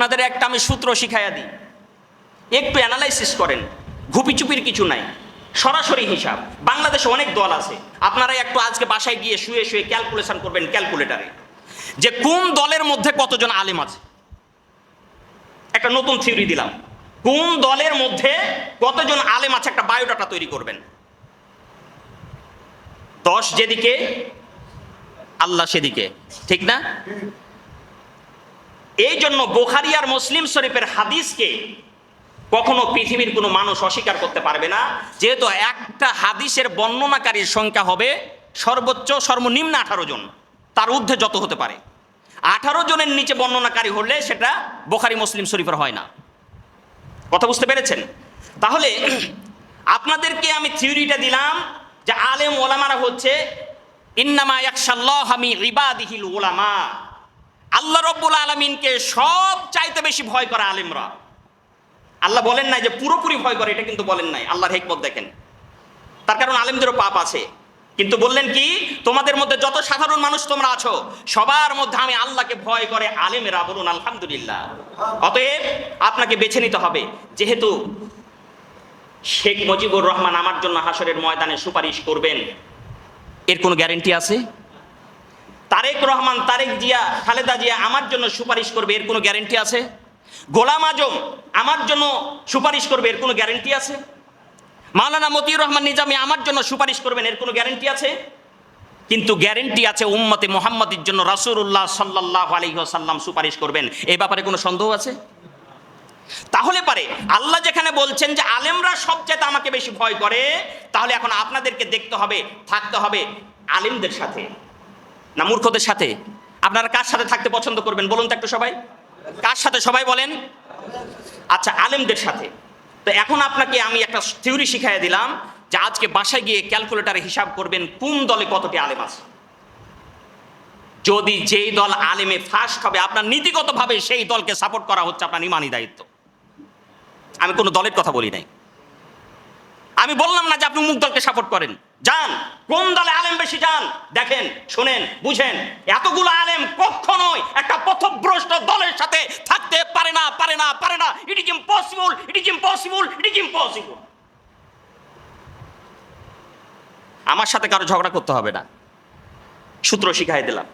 আপনাদের একটা আমি সূত্র শিখাইয়া দিই। একটু অ্যানালাইসিস করেন, ঘুপিচুপির কিছু নাই, সরাসরি হিসাব। বাংলাদেশে অনেক দল আছে আপনারা একটু আজকে বাসায় গিয়ে শুয়ে শুয়ে ক্যালকুলেশন করবেন ক্যালকুলেটারে যে কোন দলের মধ্যে কতজন আলেম আছে? একটা নতুন থিওরি দিলাম। কোন দলের মধ্যে কতজন আলেম আছে একটা বায়োডাটা তৈরি করবেন? দশ যেদিকে, আল্লাহ সেদিকে। ঠিক না? এই জন্য বোখারি আর মুসলিম শরীফের হাদিসকে কখনো পৃথিবীর কোনো মানুষ অস্বীকার করতে পারবে না। যেহেতু একটা হাদিসের বর্ণনাকারীর সংখ্যা হবে সর্বোচ্চ, সর্বনিম্ন আঠারো জন। তার ঊর্ধ্বে যত হতে পারে। আঠারো জনের নিচে বর্ণনাকারী হলে সেটা বোখারি, মুসলিম শরীফের হয় না। কথা বুঝতে পেরেছেন? তাহলে আপনাদেরকে আমি থিওরিটা দিলাম যে আলেম ওলামারা হচ্ছে, ইন্নামা ইয়াকশাল্লাহ ইবাদিহিল ওলামা আল্লাহ রব্বুল আলমিনকে সব চাইতে বেশি ভয় করে আলেমরা। আল্লাহ বলেন নাই যে পুরোপুরি ভয় করে, এটা কিন্তু বলেন নাই। আল্লাহর হেকমত দেখেন। তার কারণ আলেমদেরও পাপ আছে। কিন্তু বললেন কি, তোমাদের মধ্যে যত সাধারণ মানুষ তোমরা আছো, সবার মধ্যে আমি আল্লাহকে ভয় করে আলেমেরা বলুন আলহামদুলিল্লাহ। অতএব আপনাকে বেছে নিতে হবে। যেহেতু শেখ মুজিবুর রহমান আমার জন্য হাসরের ময়দানে সুপারিশ করবেন, এর কোনো গ্যারেন্টি আছে? তারেক রহমান, তারেক জিয়া, খালেদা জিয়া আমার জন্য সুপারিশ করবে, এর কোনো গ্যারেন্টি আছে? গোলাম আজম আমার জন্য সুপারিশ করবে, এর কোনো গ্যারেন্টি আছে? মাওলানা মতিউর রহমান নিজামী আমার জন্য সুপারিশ করবেন, এর কোনো গ্যারেন্টি আছে? কিন্তু গ্যারেন্টি আছে উম্মতে মোহাম্মদের জন্য রাসূলুল্লাহ সাল্লাহ আলহিহাসাল্লাম সুপারিশ করবেন। এই ব্যাপারে কোনো সন্দেহ আছে? তাহলে পারে, আল্লাহ যেখানে বলছেন যে আলেমরা সবচেয়ে আমাকে বেশি ভয় করে, তাহলে এখন আপনাদেরকে দেখতে হবে, থাকতে হবে আলেমদের সাথে। না মূর্খদের সাথে? আপনারা কার সাথে থাকতে পছন্দ করবেন? বলুন তো একটু সবাই। কার সাথে সবাই বলেন? আচ্ছা আলেমদের সাথে। তো এখন আপনাকে আমি একটা থিওরি শিখাই দিলাম যে আজকে বাসায় গিয়ে ক্যালকুলেটারে হিসাব করবেন কোন দলে কতটি আলেম আছে। যদি যেই দল আলেমে ফার্স্ট হবে, আপনার নীতিগতভাবে সেই দলকে সাপোর্ট করা হচ্ছে আপনার ইমানি দায়িত্ব। আমি কোনো দলের কথা বলি নাই। আমি বললাম না যে আপনি মুখ দলকে সাপোর্ট করেন। যান, কোন দলে আলেম বেশি যান? দেখেন, শুনেন, বুঝেন, এতগুলো আলেম কখনোই একটা পথভ্রষ্ট দলের সাথে থাকতে পারে না পারে না পারে না। It is impossible it is impossible it is impossible আমার সাথে কারও ঝগড়া করতে হবে না। সূত্র শিখাই দিলাম।